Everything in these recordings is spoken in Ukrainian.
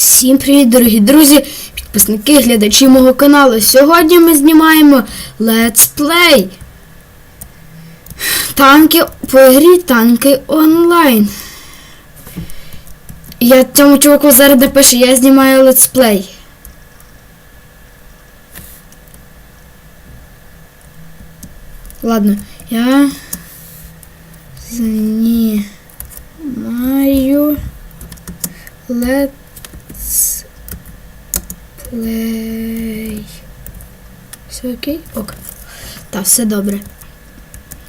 Всім привіт, дорогі друзі, підписники, глядачі мого каналу. Сьогодні ми знімаємо Let's Play. Танки по грі танки онлайн. Я цьому чуваку зараз напишу, я знімаю Let's Play. Ладно, я знімаю Let's Play. Все окей? Ок. Так, все добре.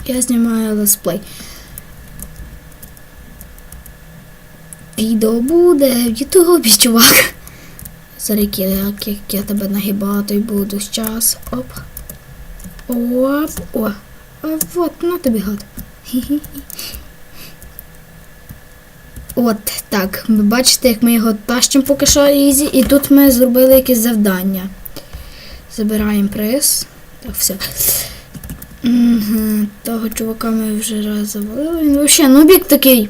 Я знімаю летсплей. Відео буде в Ютубі, чувак. Зараз як, як, я тебе нагибати буду зараз. Оп. Оп. О. А вот, на тобі гад. Хі-хі. От так. Ви бачите, як ми його тащимо поки що ізі. І тут ми зробили якесь завдання. Забираємо приз. Так, все. Того чувака ми вже раз завалили. Він взагалі нубік такий.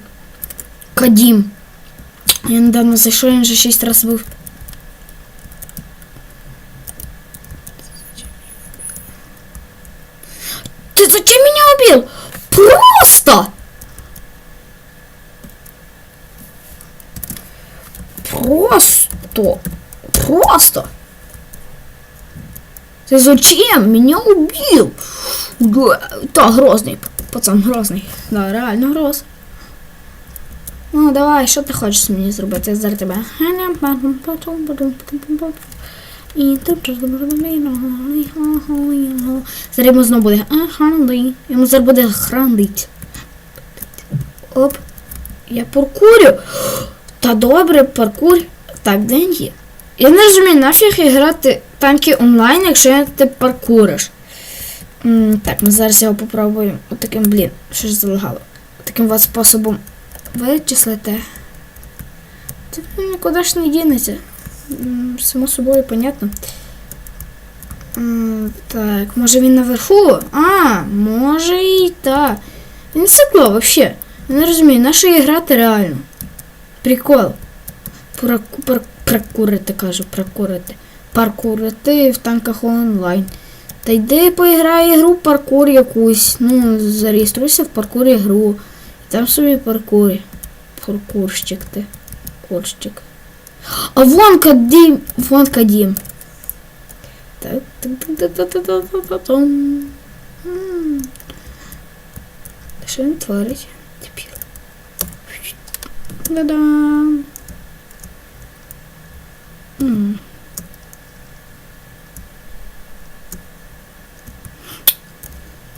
Кадім. Я недавно зайшов, він вже 6 разів був. Ты зачем меня убил? Просто! Просто! Просто! Ты зачем меня убил? Да, грозный. Пацан грозний. Да, реально гроз. Ну, давай, що ти хочеш мені зробити? Я зараз тебе. І тут Зараз йому знову буде. Хранди. Йому зараз буде храндить. Оп. Я паркурю. Та добре, паркур. Так, деньги. Я не розумію, нафіг грати танки онлайн, якщо ти паркуриш. Так, ми зараз його попробуємо. Отаким, блін, що ж залагало. Таким от способом вичислити. Це нікуди ж не дінеться. Само собою, понятно. Так, може він наверху? А, може і так. Він сипло вообще. Я не розумію, на що грати реально. Прикол. Паркурити, кажу, паркурити. Паркурити в танках онлайн. Та йди поіграй ігру паркур якусь. Ну, зареєструйся в паркур ігру. Там собі паркур. Паркурщик ти. Паркурщик. А вон Кадім. Вон Кадім. Так, так, так, так, так, так, так, так, там. М. Що він творить? Тепер. Да-дам. М.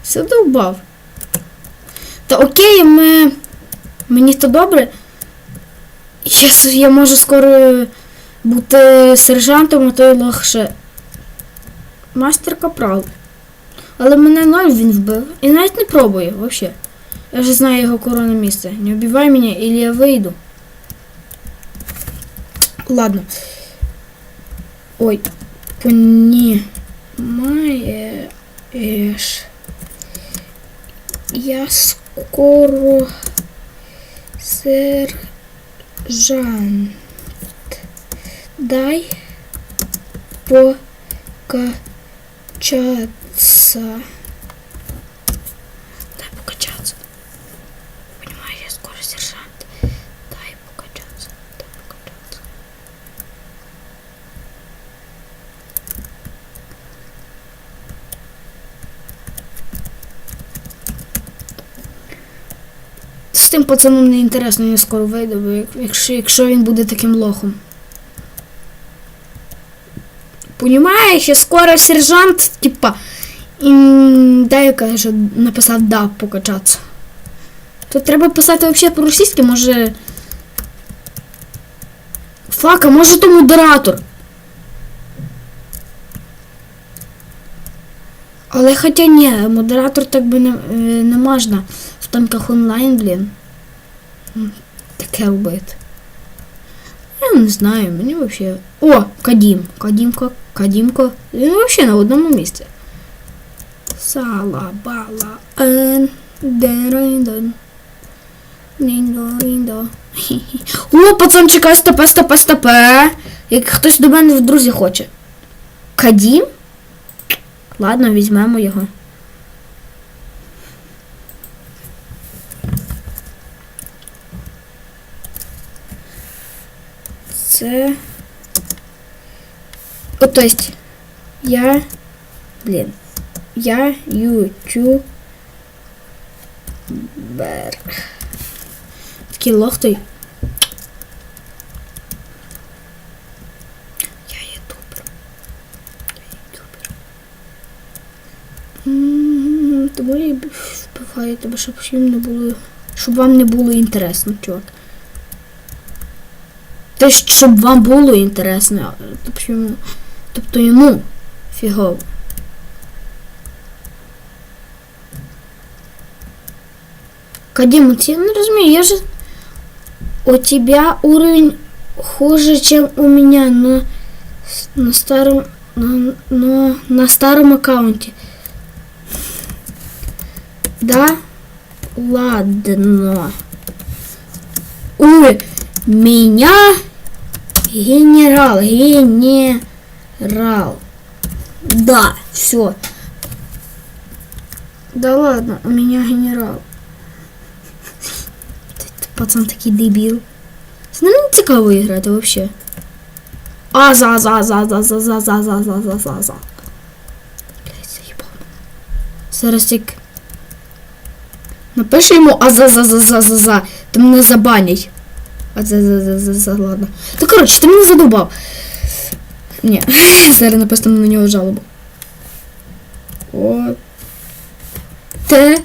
Задовбав. Та окей, ми. Мені то добре. Я, я можу скоро бути сержантом, а то й легше. Мастер капрал. Але мене ноль він вбив. І навіть не пробує взагалі. Я вже знаю його коронне місце. Не вбивай мене, і я вийду. Ладно. Ой. Понімаєш. Я скоро сержант. Дай покачаться. Дай покачаться. Понимаешь, я скоро сержант. Дай покачаться. Дай покачаться. З тим пацаном не інтересно, я скоро вийду, бо якщо, якщо він буде таким лохом. Понімаєш, я скоро сержант, типа. І дай каже, написав да покачатися. Тут треба писати взагалі по-російськи, може. Фак, а може то модератор. Але хоча ні, модератор так би не, е, не можна в танках онлайн, блін. Таке робити. Я не знаю, мені взагалі. О, Кадім. Кадімко, Кадімко. Він взагалі на одному місці. Сала, бала, ен, ден, ден. Ріндо, ріндо. О, пацан, чекай, стопе, стопе, стопе. Як хтось до мене в друзі хоче. Кадім? Ладно, візьмемо його. Це. То есть, я. Блін. Я ютубер. Такий лох той. Я ютубер. Я ютубер. Тому я вбиваю тебе, щоб всім не було. Щоб вам не було інтересно, чувак. Те, щоб вам було інтересно, тобто йому, йому фігово. Кадим, я не разумею, я же... У тебя уровень хуже, чем у меня на, на старом... На, на, на старом аккаунте. Да? Ладно. Ой, меня генерал, генерал. Да, все. Да ладно, у меня генерал. Ти- ти, Пацан такий дебіл. З ним не цікаво грати вообще. А за за за за за за за за за за за за. Блять, заїбав мене. Зараз як. Напиши йому а за за за за за за. Ти мене забанять. А за за за за ладно. Та коротше, ти мене задовбав. Ні, зараз написано на нього жалобу. О. Т.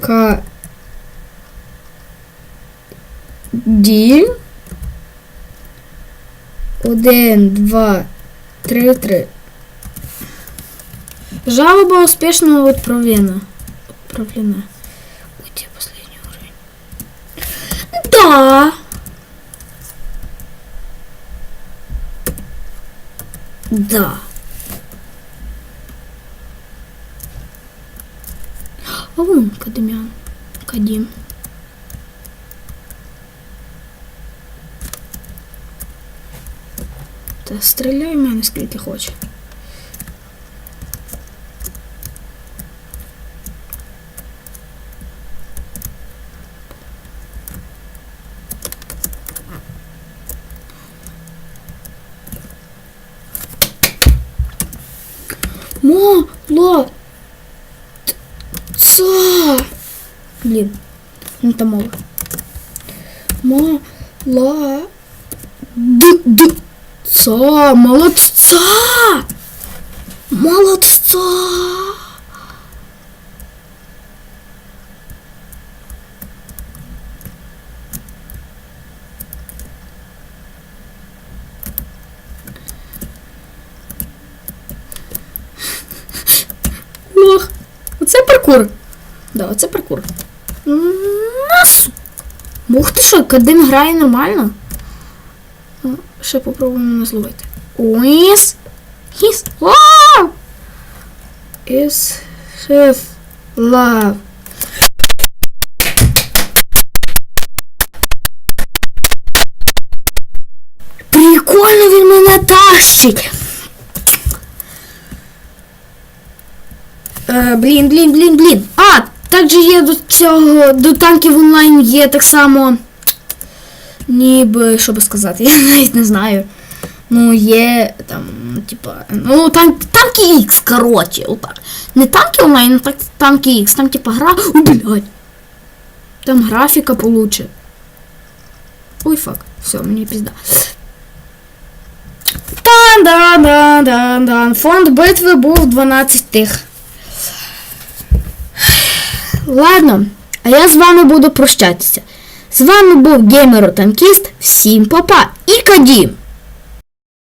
К. Ді. Один, два, три, три. Жалоба успешно отправлена. Отправлена. Ой, где Да. А вон Кадымян. Кадим. Та стріляй в мене скільки хоче. мала. Ца. Блин, ну там мало. Мала. Д -д -ца. Молодца. Молодца. Паркур. Да, оце паркур. Нас. Ух ти що, Кадим грає нормально. Ну, Ще попробуємо нас ловити. Уіс. Хіс. Вау! Іс. Шеф. Лав. Прикольно він мене тащить. Е, блін, блін, блін, блін. А, також є до цього, до танків онлайн є так само. Ніби, що би сказати, я навіть не знаю. Ну, є там, типа, ну, танк, танки X, коротше, отак. Не танки онлайн, а так танки X, там типа гра. О, блядь. Там графіка получше. Ой, фак, все, мені пізда. Дан-дан-дан-дан-дан. Фонд битви був 12 тих. Ладно, а я з вами буду прощатися. З вами був геймеротанкіст. Всім папа і Кадім!